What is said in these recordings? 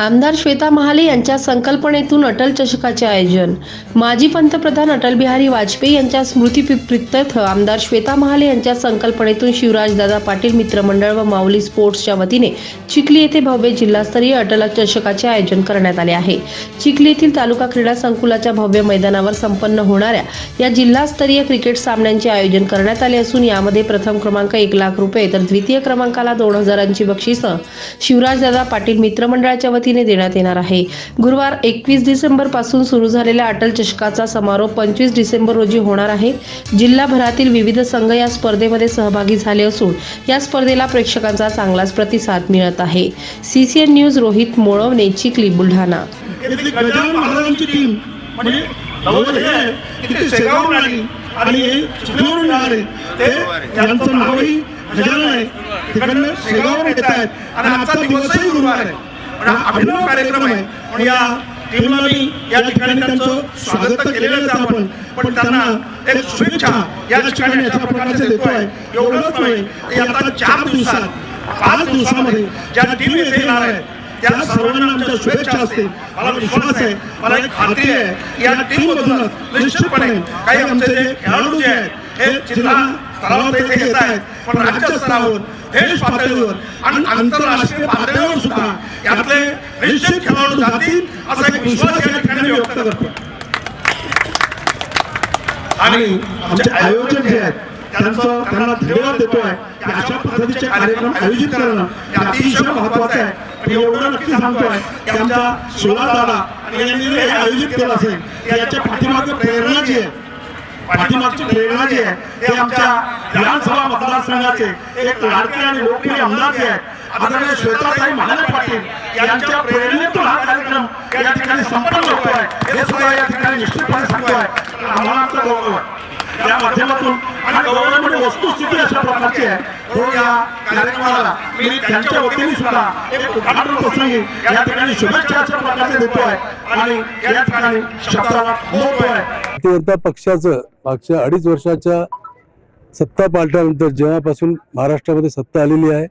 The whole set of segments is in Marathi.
आमदार श्वेता महाले यांच्या संकल्पनेतून अटल चषकाचे आयोजन. माजी पंतप्रधान अटल बिहारी वाजपेयी यांच्या स्मृतीप्रित्यर्थ आमदार श्वेता महाले यांच्या संकल्पनेतून शिवराजदादा पाटील मित्रमंडळ व माऊली स्पोर्ट्सच्या वतीने चिखली येथे भव्य जिल्हास्तरीय अटल चषकाचे आयोजन करण्यात आले आहे. चिखली येथील तालुका क्रीडा संकुलाच्या भव्य मैदानावर संपन्न होणाऱ्या या जिल्हास्तरीय क्रिकेट सामन्यांचे आयोजन करण्यात आले असून यामध्ये प्रथम क्रमांक एक लाख रुपये तर द्वितीय क्रमांकाला दोन हजारांची बक्षिसं शिवराजदादा पाटील मित्रमंडळाच्या वतीने देण्यात येणार आहे. गुरुवार एकवीस डिसेंबरपासून सुरू झालेल्या अटल चषकाचा समारोप पंचवीस डिसेंबर रोजी होणार आहे. जिल्हाभरातील विविध संघ या स्पर्धेमध्ये सहभागी झाले असून या स्पर्धेला प्रेक्षकांचा चांगलाच प्रतिसाद मिळत आहे. CCN news Rohit Molvane Chikhli Buldhana. म्हणजे आणि ते त्यांचं नावही गजानन आहे. तिकडनं शेगावून येत आहेत. आणि आजचा दिवसही गुरुवार आहे. अभिनव कार्यक्रम आहे. पण या टीमला मी या ठिकाणी त्यांचं स्वागत केलेलंच आपण. पण त्यांना एक शुभेच्छा या ठिकाणी अशा प्रकारचे देतोय. एवढंच नव्हे आता चार दिवसात पाच दिवसामध्ये ज्या टीम येथे येणार आहे त्या सर्वांना आमच्या शुभेच्छा असतील. मला विश्वास आहे. मला एक खात्री आहे. या टीम मधूनच निश्चितपणे काही आमचे जे खेळाडू जे आहेत हे जिल्हा स्तरावर ते इथे येत आहेत. पण राज्य स्तरावर देश पातळीवर आणि आंतरराष्ट्रीय पातळीवर सुद्धा यातले निश्चित खेळाडू जातील असा एक विश्वास या ठिकाणी मी व्यक्त करतो. आणि आमचे आयोजक जे आहेत त्यांचं त्यांना धन्यवाद देतोय. की अशा पद्धतीचे कार्यक्रम आयोजित करणं हे अतिशय महत्वाचं आहे. आणि एवढं नक्की सांगतोय. की आमच्या शिवला दादा आणि यांनी हे आयोजित केलं असेल. याच्या पाठीमागे प्रेरणा जी आहे. पाठीमागची प्रेरणा जी आहे ते आमच्या विधानसभा मतदारसंघाचे एक लाडके आणि लोकप्रिय आमदार जे आहेत आदरणीय श्वेताताई महाले पाटील यांच्या प्रेरणेतून हा कार्यक्रम या ठिकाणी संपन्न होतोय. हे सुद्धा या ठिकाणी निश्चितपणे सांगतोय. आम्हाला आमचा गौरव आहे. या माध्यमातून आणि गव्हर्नमेंट वस्तुस्थिती अशा प्रकारची आहे. तो या कार्यक्रमाला मी त्यांच्या वतीने सुद्धा एक उद्घाटन प्रसंगी या ठिकाणी शुभेच्छा अशा प्रकारचे देतोय आणि या ठिकाणी शब्दाला मोठतोय भारतीय जनता पक्षाचं मागच्या अडीच वर्षाच्या सत्ता पालटानंतर जेव्हापासून महाराष्ट्रामध्ये सत्ता आलेली आहे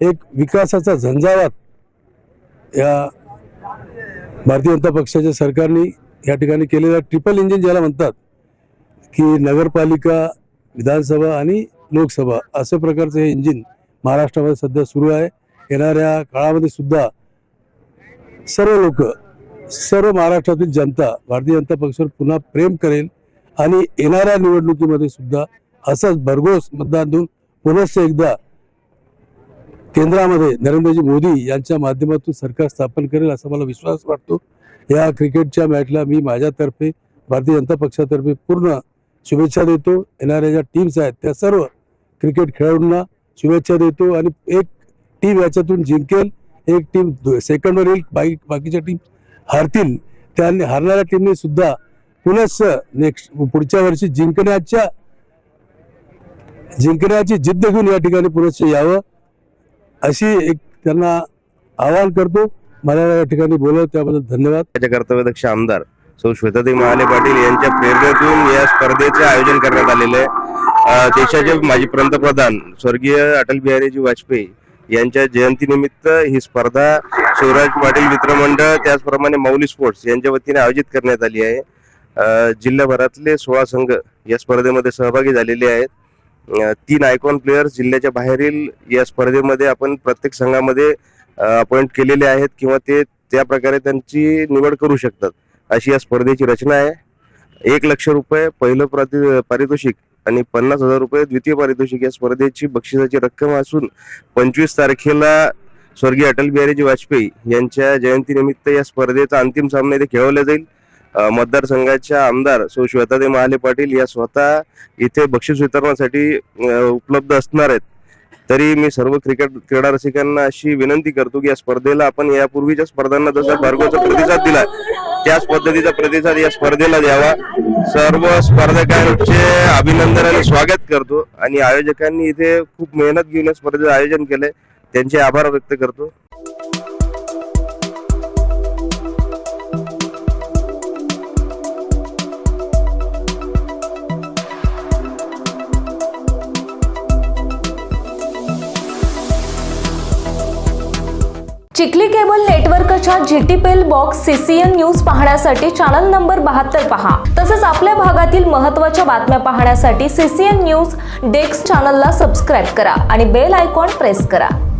एक विकासाचा झंझावात या भारतीय जनता पक्षाच्या सरकारने या ठिकाणी केलेला ट्रिपल इंजिन ज्याला म्हणतात की नगरपालिका विधानसभा आणि लोकसभा असं प्रकारचं हे इंजिन महाराष्ट्रामध्ये सध्या सुरू आहे. येणाऱ्या काळामध्ये सुद्धा सर्व लोक सर्व महाराष्ट्रातील जनता भारतीय जनता पक्षावर पुन्हा प्रेम करेल आणि येणाऱ्या निवडणुकीमध्ये सुद्धा असंच भरघोस मतदान देऊन पुनश्च एकदा केंद्रामध्ये नरेंद्रजी मोदी यांच्या माध्यमातून सरकार स्थापन करेल असा मला विश्वास वाटतो. या क्रिकेटच्या मॅचला मी माझ्यातर्फे भारतीय जनता पक्षातर्फे पूर्ण शुभेच्छा देतो. येणाऱ्या ज्या टीम्स आहेत त्या सर्व क्रिकेट खेळाडूंना शुभेच्छा देतो आणि एक टीम याच्यातून जिंकेल. एक टीम सेकंडवर येईल. बाकी बाकीच्या टीम हारतील. त्यांनी हारणाऱ्या टीमने सुद्धा पुनश्च नेक्स्ट पुढच्या वर्षी जिंकण्याच्या जिंकण्याची जिद्द घेऊन या ठिकाणी पुनश्च यावं अशी एक त्यांना आवाहन करतो. मला या ठिकाणी बोलवलं त्याबद्दल धन्यवाद. त्याच्या कर्तव्यदक्ष आमदार सौ श्वेताताई महाले पाटील यांच्या प्रेरणेतून या स्पर्धेचे आयोजन करण्यात आलेले आहे. देशाचे माजी पंतप्रधान स्वर्गीय अटल बिहारीजी वाजपेयी यांच्या जयंतीनिमित्त ही स्पर्धा शिवराज पाटील मित्रमंडळ त्याचप्रमाणे मौली स्पोर्ट्स यांच्या वतीने आयोजित करण्यात आली आहे. जिल्ह्याभरातले सोळा संघ या स्पर्धेमध्ये सहभागी झालेले आहेत. तीन आयकॉन प्लेयर्स जिल्ह्याच्या बाहेरील या स्पर्धेमध्ये आपण प्रत्येक संघामध्ये अपॉइंट केलेले आहेत किंवा ते त्या प्रकारे त्यांची निवड करू शकतात. अशी या स्पर्धेची रचना आहे. एक लक्ष रुपये पहिलं प्रति पारितोषिक आणि पन्नास हजार रुपये द्वितीय पारितोषिक या स्पर्धेची बक्षिसाची रक्कम असून पंचवीस तारखेला स्वर्गीय अटल बिहारीजी वाजपेयी यांच्या जयंतीनिमित्त या स्पर्धेचा अंतिम सामना इथे खेळवला जाईल. मतदारसंघाच्या आमदार सौ श्वेतादे महाले पाटील या स्वतः इथे बक्षीस वितरणासाठी उपलब्ध असणार आहेत. तरी मी सर्व क्रिकेट क्रीडा रसिकांना अशी विनंती करतो की या स्पर्धेला आपण यापूर्वीच्या स्पर्धांना जसा भरघोसा प्रतिसाद दिला त्याच पद्धतीचा प्रतिसाद या स्पर्धेला द्यावा. सर्व स्पर्धकांचे अभिनंदन आणि स्वागत करतो. आणि आयोजकांनी इथे खूप मेहनत घेऊन स्पर्धेचं आयोजन केलंय. त्यांचे आभार व्यक्त करतो. चिखली केबल नेटवर्कच्या जीटीपीएल बॉक्स सीसीएन न्यूज पाहण्यासाठी चॅनल नंबर बहात्तर पहा. तसेच आपल्या भागातील महत्त्वाच्या बातम्या पाहण्यासाठी सीसीएन न्यूज डेस्क चॅनलला सबस्क्राईब करा आणि बेल आयकॉन प्रेस करा.